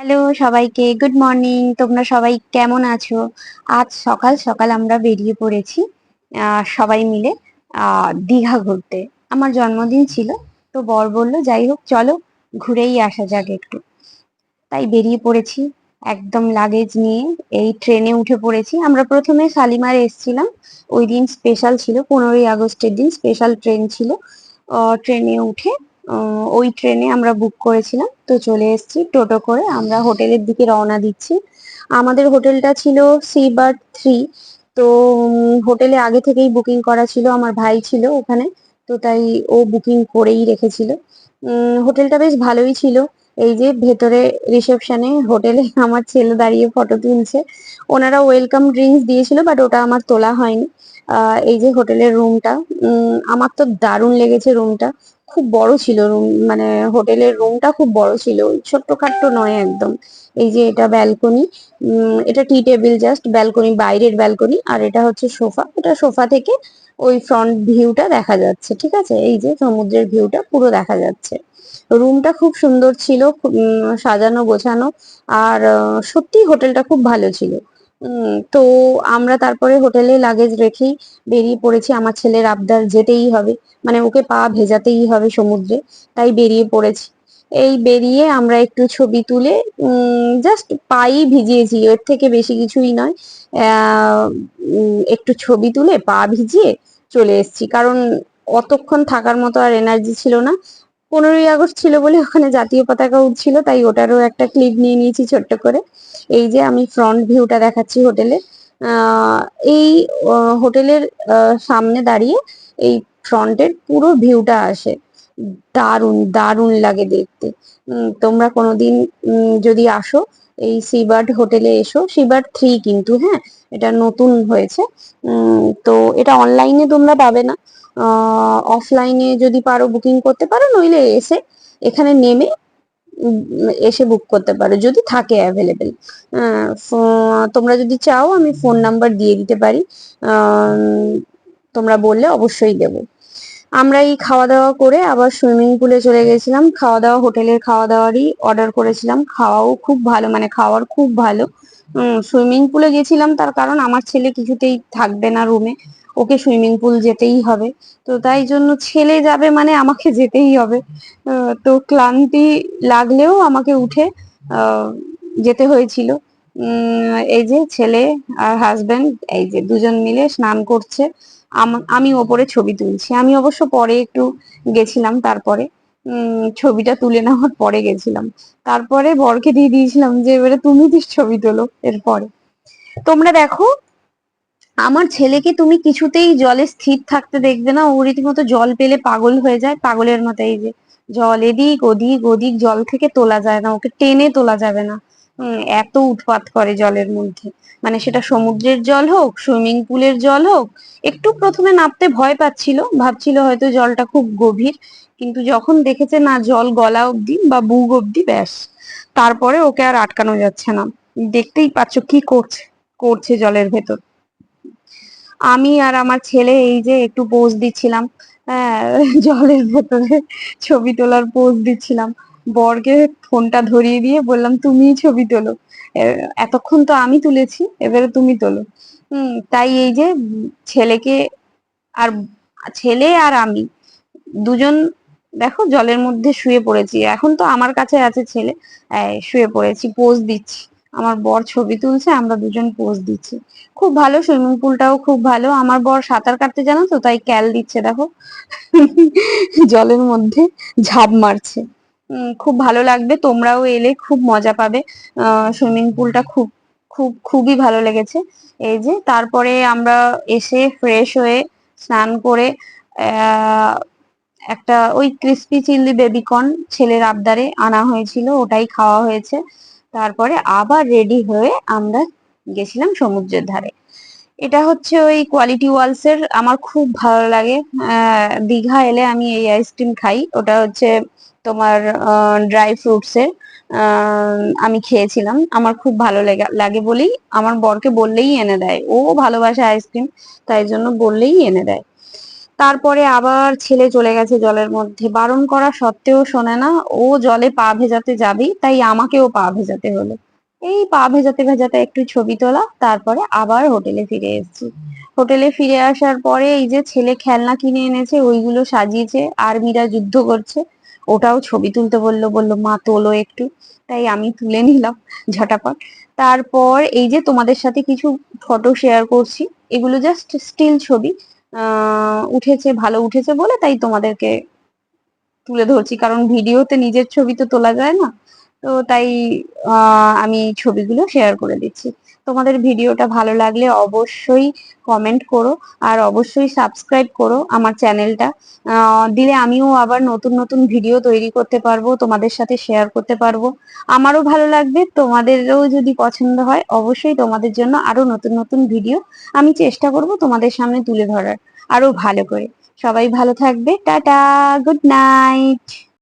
Hello সবাইকে। Good morning তোমরা সবাই কেমন আছো? আজ সকাল সকাল আমরা বেরিয়ে পড়েছি সবাই মিলে দীঘা ঘুরতে। আমার জন্মদিন ছিল, তো বর বলল, যাই হোক, চলো, ঘুরেই আসা যাক একটু। তাই বেরিয়ে পড়েছি, একদম লাগেজ নিয়ে। এই ট্রেনে উঠে পড়েছি। আমরা প্রথমে শালিমার এসেছিলাম। ওই দিন স্পেশাল ছিল, পনেরোই আগস্টের দিন স্পেশাল ট্রেন ছিল। ট্রেনে উঠে ওই ট্রেনে আমরা বুক করেছিলাম। তো চলে এসেছি টোটো করে। আমরা হোটেলের দিকে রওনা দিচ্ছি। আমাদের হোটেলটা ছিল সি বার্ড থ্রি তো হোটেলে আগে থেকেই বুকিং করা ছিল। আমার ভাই ছিল ওখানে। তো তাই ও বুকিং করেই রেখেছিল। হোটেলটা বেশ ভালোই ছিল। এই যে ভেতরে রিসেপশনে হোটেলে আমার ছেলে দাঁড়িয়ে ফটো তুলছে। ওনারা ওয়েলকাম ড্রিঙ্কস দিয়েছিল বাট ওটা আমার তোলা হয়নি। এই যে হোটেলের রুমটা আমার তো দারুণ লেগেছে রুমটা খুব বড় ছিল রুম মানে হোটেলের রুমটা খুব বড় ছিল। ওই ছোট্টখাট্ট নয় একদম। এই যে এটা ব্যালকনি এটা টি টেবিল জাস্ট ব্যালকনি বাইরের ব্যালকনি আর এটা হচ্ছে সোফা। এটা সোফা থেকে ওই ফ্রন্ট ভিউটা দেখা যাচ্ছে, ঠিক আছে? এই যে সমুদ্রের ভিউটা পুরো দেখা যাচ্ছে। রুমটা খুব সুন্দর ছিল সাজানো, গোছানো, আর সত্যি হোটেলটা খুব ভালো ছিল। তো আমরা তারপরে হোটেলে লাগেজ রেখেই বেরিয়ে পড়েছি। আমার ছেলের আবদার যেতেই হবে। মানে ওকে পা ভেজাতেই হবে সমুদ্রে। তাই বেরিয়ে পড়েছি। এই বেরিয়ে আমরা একটু ছবি তুলে জাস্ট পাই ভিজিয়েছি। এর থেকে বেশি কিছুই নয়। একটু ছবি তুলে পা ভিজিয়ে চলে এসেছি। কারণ অতক্ষণ থাকার মতো আর এনার্জি ছিল না। পনেরোই আগস্ট ছিল বলে ওখানে জাতীয় পতাকা উঠছিল, তাই ওটারও একটা ক্লিপ নিয়ে নিয়েছি ছোট্ট করে। এই যে আমি ফ্রন্ট ভিউটা দেখাচ্ছি হোটেলের এই হোটেলের সামনে দাঁড়িয়ে এই ফ্রন্টের পুরো ভিউটা আসে। দারুণ দারুণ লাগে দেখতে। তোমরা কোনোদিন যদি আসো এই সিবার্ড হোটেলে এসো সিবার্ড থ্রি কিন্তু হ্যাঁ? এটা নতুন হয়েছে। তো এটা অনলাইনে তোমরা পাবে না। অফলাইনে যদি পারো বুকিং করতে পারো, নইলে এসে এখানে নেমে এসে বুক করতে পারো, যদি থাকে অ্যাভেলেবেল তোমরা যদি চাও, আমি ফোন নাম্বার দিয়ে দিতে পারি। তোমরা বললে অবশ্যই দেবো। আমরা এই খাওয়া দাওয়া করে আবার সুইমিং পুলে চলে গেছিলাম। খাওয়া দাওয়া হোটেলের খাওয়া দাওয়ারই অর্ডার করেছিলাম। খাওয়াও খুব ভালো মানে খাওয়ার খুব ভালো। সুইমিং পুলে গেছিলাম, তার কারণ আমার ছেলে কিছুতেই থাকবে না রুমে ওকে সুইমিং পুল যেতেই হবে। তো তাই জন্য ছেলে যাবে মানে আমাকে যেতেই হবে। তো ক্লান্তি লাগলেও আমাকে উঠে যেতে হয়েছিল। এই যে ছেলে আর হাজবেন্ড এই যে দুজন মিলে স্নান করছে। আম- ওপরে ছবি তুলছি। আমি অবশ্য পরে একটু গেছিলাম তারপরে। ছবিটা তুলে নেওয়ার পরে গেছিলাম। তারপরে বরকে দিয়ে দিয়েছিলাম যে, এবারে তুমি ছবি তোলো এরপরে। তোমরা দেখো আমার ছেলেকে তুমি কিছুতেই জলে স্থির থাকতে দেখবে না। ও রীতিমতো জল পেলে পাগল হয়ে যায়, পাগলের মতো এই যে জল এদিক ওদিক ওদিক জল থেকে তোলা যায় না, ওকে টেনে তোলা যাবে না। এত উৎপাত করে জলের মধ্যে। মানে সেটা সমুদ্রের জল হোক, সুইমিং পুলের জল হোক, একটু প্রথমে নামতে ভয় পাচ্ছিল, ভাবছিল হয়তো জলটা খুব গভীর, কিন্তু যখন দেখেছে না, জল গলা অব্দি বা বুক অব্দি ব্যাস। তারপরে ওকে আর আটকানো যাচ্ছে না। দেখতেই পাচ্ছ কি করছে করছে জলের ভেতর। আমি আর আমার ছেলে এই যে একটু পোজ দিচ্ছিলাম হ্যাঁ জলের ভেতরে ছবি তোলার পোজ দিচ্ছিলাম। বরকে ফোনটা ধরিয়ে দিয়ে বললাম, তুমিই ছবি তোলো। এতক্ষণ তো আমি তুলেছি, এবারে তুমি তোলো। হুম, তাই এই যে ছেলেকে আর, ছেলে আর আমি দুজন, দেখো জলের মধ্যে শুয়ে পড়েছি। এখন তো আমার কাছে আছে ছেলে শুয়ে পড়েছি পোজ দিচ্ছি। আমার বর ছবি তুলছে, আমরা দুজন পোজ দিচ্ছি। খুব ভালো সুইমিং পুলটাও খুব ভালো। আমার বর সাঁতার কাটতে জানো তো, তাই ক্যাল দিচ্ছে, দেখো। জলের মধ্যে ঝাঁপ মারছে। খুব ভালো লাগবে, তোমরাও এলে খুব মজা পাবে। সুইমিং পুলটা খুব খুব, খুবই ভালো লেগেছে। এই যে, তারপরে আমরা এসে ফ্রেশ হয়ে স্নান করে একটা ওই ক্রিস্পি চিলি বেবিকর্ন ছেলের আবদারে আনা হয়েছিল, ওটাই খাওয়া হয়েছে। তারপরে আবার রেডি হয়ে আমরা গেছিলাম সমুদ্রের ধারে। এটা হচ্ছে ওই কোয়ালিটি ওয়ালস এর, আমার খুব ভালো লাগে। দীঘা এলে আমি এই আইসক্রিম খাই। ওটা হচ্ছে তোমার ড্রাই ফ্রুটস এর আমি খেয়েছিলাম। আমার খুব ভালো লেগে, লাগে বলেই আমার বরকে বললেই এনে দেয়। ও ভালোবাসে আইসক্রিম তাই জন্য বললেই এনে দেয়। তারপরে আবার ছেলে চলে গেছে জলের মধ্যে। বারণ করা সত্ত্বেও শোনে না, ও জলে পা ভেজাতে যাবেই, তাই আমাকেও পা ভেজাতে হলো। এই পা ভেজাতে ভেজাতে একটু ছবি তোলা, তারপরে আবার হোটেলে ফিরে এসেছি। হোটেলে ফিরে আসার পরে এই যে ছেলে খেলনা কিনে এনেছে, ওইগুলো সাজিয়েছে, আর্মিরা যুদ্ধ করছে। ওটাও ছবি তুলতে বলল বলল, মা, তোলো একটু। তাই আমি তুলে নিলাম ঝটাপট। তারপর এই যে তোমাদের সাথে কিছু ফটো শেয়ার করছি, এগুলো জাস্ট স্টিল ছবি। উঠেছে, ভালো উঠেছে বলে তাই তোমাদেরকে তুলে ধরছি। কারণ ভিডিওতে নিজের ছবি তো তোলা যায় না। তো তাই, আহ, আমি ছবিগুলো শেয়ার করে দিচ্ছি। তোমাদের ভিডিওটা ভালো লাগলে অবশ্যই কমেন্ট করো আর অবশ্যই সাবস্ক্রাইব করো আমার চ্যানেলটা দিলে আমিও আবার নতুন নতুন ভিডিও তৈরি করতে পারব, তোমাদের সাথে শেয়ার করতে পারব। আমারও ভালো লাগবে, তোমাদেরও যদি পছন্দ হয় অবশ্যই তোমাদের জন্য আরও নতুন নতুন ভিডিও আমি চেষ্টা করব তোমাদের সামনে তুলে ধরার। আরও ভালো করে। সবাই ভালো থাকবে, টাটা গুড নাইট